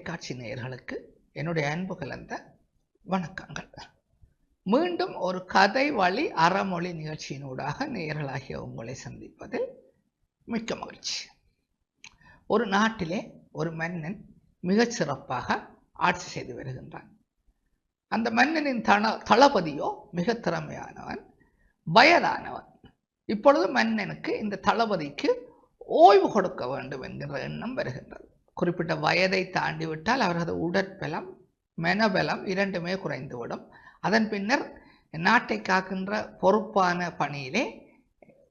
தொலைக்காட்சி நேயர்களுக்கு என்னுடைய அன்பு கலந்த வணக்கங்கள். மீண்டும் ஒரு கதை வழி அறமொழி நிகழ்ச்சியினூடாக நேயர்களாகிய உங்களை சந்திப்பதில் மிக்க மகிழ்ச்சி. ஒரு நாட்டிலே ஒரு மன்னன் மிகச் சிறப்பாக ஆட்சி செய்து வருகின்றான். அந்த மன்னனின் தன தளபதியோ மிக திறமையானவன் வயதானவன். இப்பொழுது மன்னனுக்கு இந்த தளபதிக்கு ஓய்வு கொடுக்க வேண்டும் என்கிற எண்ணம் வருகின்றது. குறிப்பிட்ட வயதை தாண்டிவிட்டால் அவரது உடற்பலம் மெனபலம் இரண்டுமே குறைந்துவிடும். அதன் பின்னர் நாட்டை காக்கின்ற பொறுப்பான பணியிலே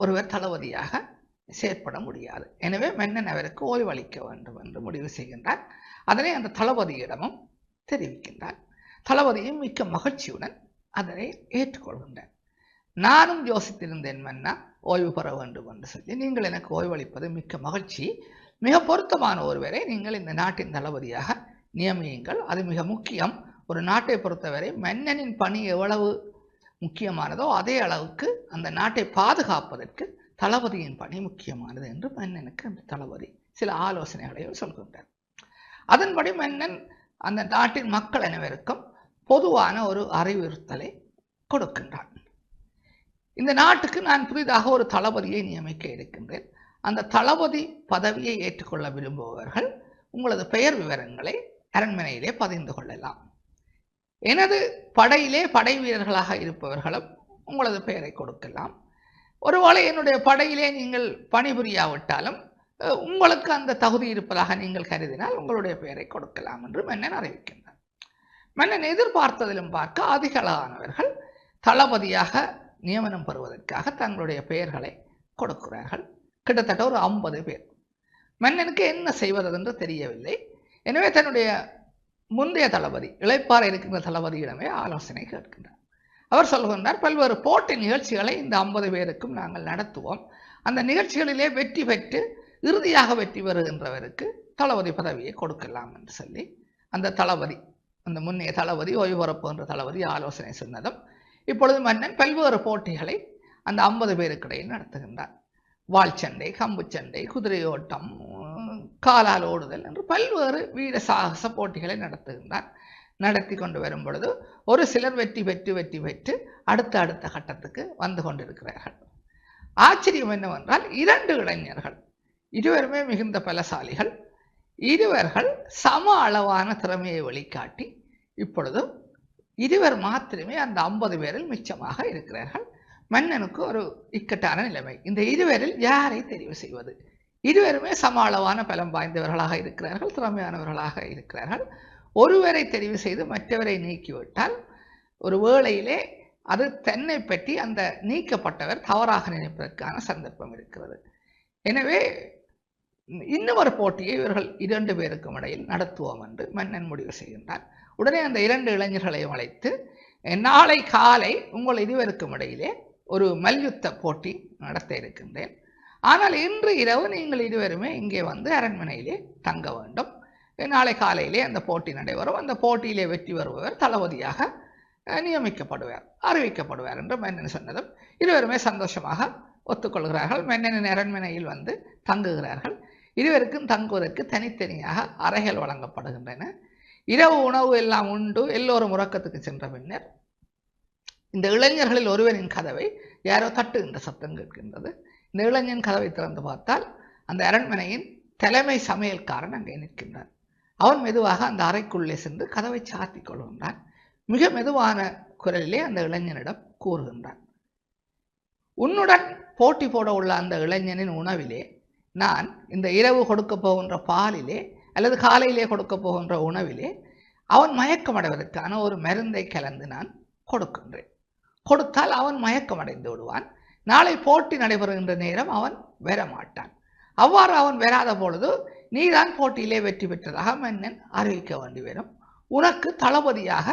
ஒருவர் தளபதியாக செயற்பட முடியாது. எனவே மன்னன் அவருக்கு ஓய்வளிக்க வேண்டும் என்று முடிவு செய்கின்றார். அதனை அந்த தளபதியிடமும் தெரிவிக்கின்றார். தளபதியும் மிக்க மகிழ்ச்சியுடன் அதனை ஏற்றுக்கொள்கின்றார். நானும் யோசித்திருந்தேன் மன்னா ஓய்வு பெற வேண்டும் என்று சொல்லி நீங்கள் எனக்கு ஓய்வளிப்பது மிக்க மகிழ்ச்சி. மிக பொருத்தமான ஒருவரை நீங்கள் இந்த நாட்டின் தளபதியாக நியமியுங்கள். அது மிக முக்கியம். ஒரு நாட்டை பொறுத்தவரை மன்னனின் பணி எவ்வளவு முக்கியமானதோ அதே அளவுக்கு அந்த நாட்டை பாதுகாப்பதற்கு தளபதியின் பணி முக்கியமானது என்று மன்னனுக்கு அந்த தளபதி சில ஆலோசனைகளையும் சொல்கின்றார். அதன்படி மன்னன் அந்த நாட்டின் மக்கள் அனைவருக்கும் பொதுவான ஒரு அறிவுறுத்தலை கொடுக்கின்றான். இந்த நாட்டுக்கு நான் புதிதாக ஒரு தளபதியை நியமிக்க இருக்கின்றேன் அந்த தளபதி பதவியை ஏற்றுக்கொள்ள விரும்புபவர்கள் உங்களது பெயர் விவரங்களை அரண்மனையிலே பதிந்து கொள்ளலாம். எனது படையிலே படை வீரர்களாக இருப்பவர்களும் உங்களது பெயரை கொடுக்கலாம். ஒருவேளை என்னுடைய படையிலே நீங்கள் பணிபுரியாவிட்டாலும் உங்களுக்கு அந்த தகுதி இருப்பதாக நீங்கள் கருதினால் உங்களுடைய பெயரை கொடுக்கலாம் என்று மன்னன் அறிவிக்கின்றார் மன்னன் எதிர்பார்த்ததிலும் பார்க்க அதிகளவானவர்கள் தளபதியாக நியமனம் பெறுவதற்காக தங்களுடைய பெயர்களை கொடுக்கிறார்கள். கிட்டத்தட்ட ஒரு ஐம்பது பேர். மன்னனுக்கு என்ன செய்வது என்று தெரியவில்லை. எனவே தன்னுடைய முந்தைய தளபதி இளைப்பாறை இருக்கின்ற தளபதியிடமே ஆலோசனை கேட்கின்றார். அவர் சொல்கின்றார் பல்வேறு போட்டி நிகழ்ச்சிகளை இந்த ஐம்பது பேருக்கும் நாங்கள் நடத்துவோம். அந்த நிகழ்ச்சிகளிலே வெற்றி பெற்று இறுதியாக வெற்றி பெறுகின்றவருக்கு தளபதி பதவியை கொடுக்கலாம் என்று சொல்லி அந்த தளபதி அந்த முன்னைய தளபதி ஓய்வு என்ற தளபதி ஆலோசனை சொன்னதும் இப்பொழுது மன்னன் பல்வேறு போட்டிகளை அந்த ஐம்பது பேருக்கிடையில் நடத்துகின்றார் வாள்சண்டை கம்புச்சண்டை குதிரையோட்டம் காலால் ஓடுதல் என்று பல்வேறு வீர சாகச போட்டிகளை நடத்துகின்றார். நடத்தி கொண்டு வரும் பொழுது ஒரு சிலர் வெற்றி பெற்று வெற்றி பெற்று அடுத்த அடுத்த கட்டத்துக்கு வந்து கொண்டிருக்கிறார்கள். ஆச்சரியம் என்னவென்றால் இரண்டு இளைஞர்கள் இருவருமே மிகுந்த பலசாலிகள் இருவர்கள் சம அளவான திறமையை வெளிக்காட்டி இப்பொழுது இருவர் மாத்திரமே அந்த ஐம்பது பேரில் மிச்சமாக இருக்கிறார்கள். மன்னனுக்கு ஒரு இக்கட்டான நிலைமை. இந்த இருவரில் யாரை தெரிவு செய்வது? இருவருமே சம அளவான பலம் வாய்ந்தவர்களாக இருக்கிறார்கள் திறமையானவர்களாக இருக்கிறார்கள். ஒருவரை தெரிவு செய்து மற்றவரை நீக்கிவிட்டால் ஒரு வேளையிலே அது தன்னை பற்றி அந்த நீக்கப்பட்டவர் தவறாக நினைப்பதற்கான சந்தர்ப்பம் இருக்கிறது. எனவே இன்னும் ஒரு போட்டியை இவர்கள் இரண்டு பேருக்கும் இடையில் நடத்துவோம் என்று மன்னன் முடிவு செய்கின்றார் உடனே அந்த இரண்டு இளைஞர்களையும் அழைத்து நாளை காலை உங்கள் இருவருக்கும் இடையிலே ஒரு மல்யுத்த போட்டி நடத்த இருக்கின்றேன். ஆனால் இன்று இரவு நீங்கள் இருவருமே இங்கே வந்து அரண்மனையிலே தங்க வேண்டும். நாளை காலையிலே அந்த போட்டி நடைபெறும். அந்த போட்டியிலே வெற்றி வருபவர் தளபதியாக நியமிக்கப்படுவார் அறிவிக்கப்படுவார் என்று மன்னன் சொன்னதும் இருவருமே சந்தோஷமாக ஒத்துக்கொள்கிறார்கள். மன்னனின் அரண்மனையில் வந்து தங்குகிறார்கள். இருவருக்கும் தங்குவதற்கு தனித்தனியாக அறைகள் வழங்கப்படுகின்றன. இரவு உணவு எல்லாம் உண்டு. எல்லோரும் உறக்கத்துக்கு சென்ற பின்னர் இந்த இளைஞர்களில் ஒருவரின் கதவை யாரோ தட்டுகின்ற சத்தம் கேட்கின்றது. இந்த இளைஞன் கதவை திறந்து பார்த்தால் அந்த அரண்மனையின் தலைமை சமையல்காரன் அங்கே நிற்கின்றான். அவன் மெதுவாக அந்த அறைக்குள்ளே சென்று கதவை சாத்தி கொள்கின்றான். மிக மெதுவான குரலிலே அந்த இளைஞனிடம் கூறுகின்றான். உன்னுடன் போட்டி போட உள்ள அந்த இளைஞனின் உணவிலே நான் இந்த இரவு கொடுக்க போகின்ற பாலிலே அல்லது காலையிலே கொடுக்க போகின்ற உணவிலே அவன் மயக்கமடைவதற்கான ஒரு மருந்தை கலந்து நான் கொடுக்கின்றேன். கொடுத்தால் அவன் மயக்கமடைந்து விடுவான். நாளை போட்டி நடைபெறுகின்ற நேரம் அவன் வரமாட்டான். அவ்வாறு அவன் வராத பொழுது நீதான் போட்டியிலே வெற்றி பெற்றதாக மன்னன் அறிவிக்க வேண்டி வரும். உனக்கு தளபதியாக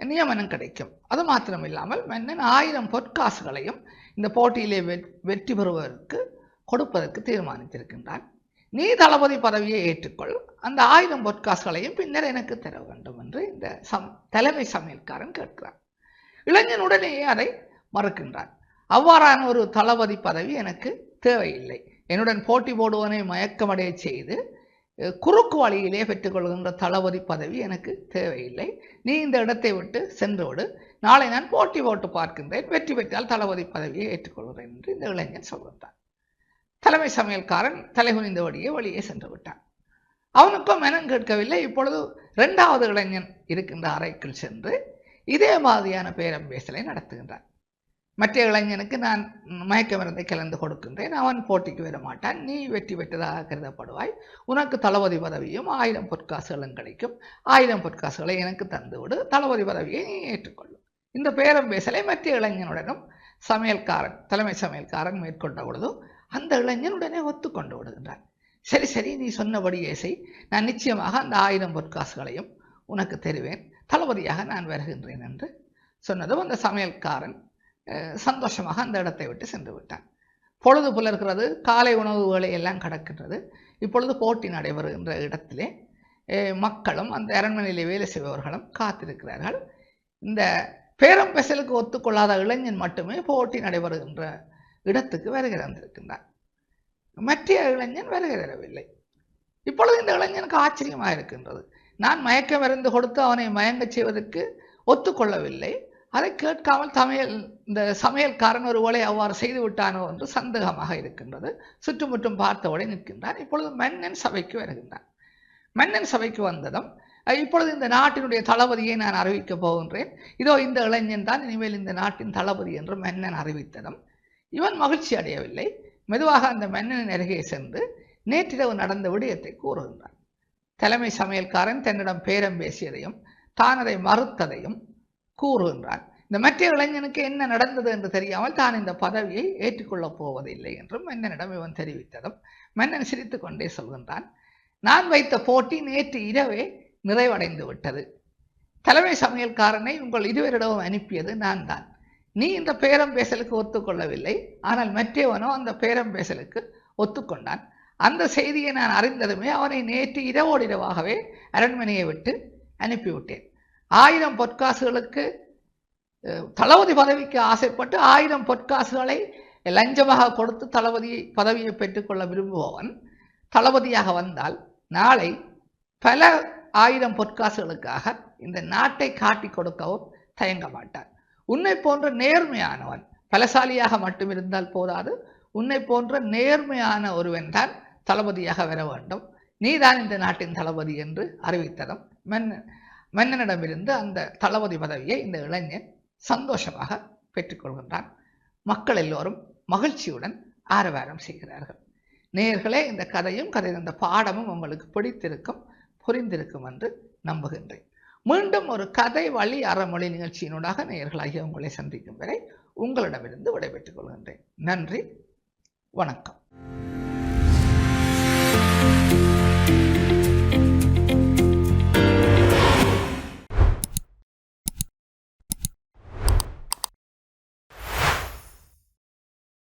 நியமனம் கிடைக்கும். அது மாத்திரமில்லாமல் மன்னன் ஆயிரம் பொற்காசுகளையும் இந்த போட்டியிலே வெற்றி பெறுவதற்கு கொடுப்பதற்கு தீர்மானித்திருக்கின்றான். நீ தளபதி பதவியை ஏற்றுக்கொள். அந்த ஆயிரம் பொற்காசுகளையும் பின்னர் எனக்கு தர வேண்டும் என்று இந்த சம் தலைமை சமையல்காரன் கேட்கிறான். இளைஞன் உடனேயே அதை மறுக்கின்றான். அவ்வாறான ஒரு தளபதி பதவி எனக்கு தேவையில்லை. என்னுடன் போட்டி போடுவனை மயக்கமடைய செய்து குறுக்கு வழியிலே பெற்றுக்கொள்கின்ற தளபதி பதவி எனக்கு தேவையில்லை. நீ இந்த இடத்தை விட்டு சென்றுவிடு நாளை நான் போட்டி போட்டு பார்க்கின்றேன். வெற்றி பெற்றால் தளபதி பதவியை ஏற்றுக்கொள்கிறேன் என்று இந்த இளைஞன் சொல்கின்றான் தலைமை சமையல்காரன் தலைகுனிந்தபடியே வழியே சென்று விட்டான். அவனுக்கும் மனம் கேட்கவில்லை. இப்பொழுது இரண்டாவது இளைஞன் இருக்கின்ற அறைக்குள் சென்று இதே மாதிரியான பேரம் பேசலை நடத்துகின்றான். மற்ற இளைஞனுக்கு நான் மயக்க மருந்தை கலந்து கொடுக்கின்றேன். அவன் போட்டிக்கு வர மாட்டான். நீ வெற்றி பெற்றதாக கருதப்படுவாய். உனக்கு தளபதி பதவியும் ஆயிரம் பொற்காசுகளும் கிடைக்கும். ஆயிரம் பொற்காசுகளை எனக்கு தந்துவிடு. தளபதி பதவியை நீ ஏற்றுக்கொள்ளும் இந்த பேரம் பேசலை மற்ற இளைஞனுடனும் சமையல்காரன் தலைமை சமையல்காரன் மேற்கொண்ட பொழுது அந்த இளைஞன் உடனே ஒத்துக்கொண்டு விடுகின்றான். சரி சரி நீ சொன்னபடியே செய். நான் நிச்சயமாக அந்த ஆயிரம் பொற்காசுகளையும் உனக்கு தருவேன். தளபதியாக நான் வருகின்றேன் என்று சொன்னதும் அந்த சமையல்காரன் சந்தோஷமாக அந்த இடத்தை விட்டு சென்று விட்டான். பொழுது புலர்கிறது காலை உணவு எல்லாம் கடக்கின்றது. இப்பொழுது போட்டி நடைபெறுகின்ற இடத்திலே மக்களும் அந்த அரண்மனையிலே வேலை செய்பவர்களும் காத்திருக்கிறார்கள். இந்த பேரம் பெசலுக்கு ஒத்துக்கொள்ளாத இளைஞன் மட்டுமே போட்டி நடைபெறுகின்ற இடத்துக்கு வருகை தந்திருக்கின்றான். மற்ற இளைஞன் வருகை தரவில்லை. இப்பொழுது இந்த இளைஞனுக்கு ஆச்சரியமாக இருக்கின்றது. நான் மயக்க மருந்து கொடுத்து அவனை மயங்கச் செய்வதற்கு ஒத்துக்கொள்ளவில்லை. அதை கேட்காமல் சமையல் இந்த சமையல்காரன் ஒருவேளை அவ்வாறு செய்து விட்டானோ என்று சந்தேகமாக இருக்கின்றது. சுற்றுமுற்றும் பார்த்தபடி நிற்கின்றான். இப்பொழுது மன்னன் சபைக்கு வருகின்றான். மன்னன் சபைக்கு வந்ததும் இப்பொழுது இந்த நாட்டினுடைய தளபதியை நான் அறிவிக்கப் போகின்றேன். இதோ இந்த இளைஞன் தான் இனிமேல் இந்த நாட்டின் தளபதி என்று மன்னன் அறிவித்ததும் இவன் மகிழ்ச்சி அடையவில்லை மெதுவாக அந்த மன்னனின் அருகே சென்று நேற்றிரவு நடந்த விடயத்தை கூறுகின்றான். தலைமை சமையல்காரன் தன்னிடம் பேரம் பேசியதையும் தான் அதை மறுத்ததையும் கூறுகின்றான். இந்த மற்ற இளைஞனுக்கு என்ன நடந்தது என்று தெரியாமல் தான் இந்த பதவியை ஏற்றுக்கொள்ளப் போவதில்லை என்றும் மன்னனிடம் இவன் தெரிவித்ததும் மன்னன் சிரித்து கொண்டே சொல்கின்றான் நான் வைத்த போட்டி நேற்று இரவே நிறைவடைந்து விட்டது. தலைமை சமையல்காரனை உங்கள் இருவரிடமும் அனுப்பியது நான் தான். நீ இந்த பேரம் பேசலுக்கு ஒத்துக்கொள்ளவில்லை. ஆனால் மற்றவனோ அந்த பேரம் பேசலுக்கு ஒத்துக்கொண்டான். அந்த செய்தியை நான் அறிந்ததுமே அவனை நேற்று இரவோடு இரவாகவே அரண்மனையை விட்டு அனுப்பிவிட்டேன். ஆயிரம் பொற்காசுகளுக்கு தளபதி பதவிக்கு ஆசைப்பட்டு ஆயிரம் பொற்காசுகளை லஞ்சமாக கொடுத்து தளபதி பதவியை பெற்றுக்கொள்ள விரும்புபவன் தளபதியாக வந்தால் நாளை பல ஆயிரம் பொற்காசுகளுக்காக இந்த நாட்டை காட்டி கொடுக்கவும் தயங்க மாட்டான். உன்னை போன்ற நேர்மையானவன் பலசாலியாக மட்டும் இருந்தால் போதாது. உன்னை போன்ற நேர்மையான ஒருவன் தான் தளபதியாக வர வேண்டும். நீதான் இந்த நாட்டின் தளபதி என்று அறிவித்ததும் மன்னன் மன்னனிடமிருந்து அந்த தளபதி பதவியை இந்த இளைஞன் சந்தோஷமாக பெற்றுக்கொள்கின்றான் மக்கள் எல்லோரும் மகிழ்ச்சியுடன் ஆரவாரம் செய்கிறார்கள். நேர்களே இந்த கதையும் கதை இந்த பாடமும் உங்களுக்கு பிடித்திருக்கும் புரிந்திருக்கும் என்று நம்புகின்றேன். மீண்டும் ஒரு கதை வழி அறமொழி நிகழ்ச்சியினூடாக நேயர்களாகிய உங்களை சந்திக்கும் வரை உங்களிடமிருந்து விடைபெற்றுக் கொள்கின்றேன். நன்றி வணக்கம்.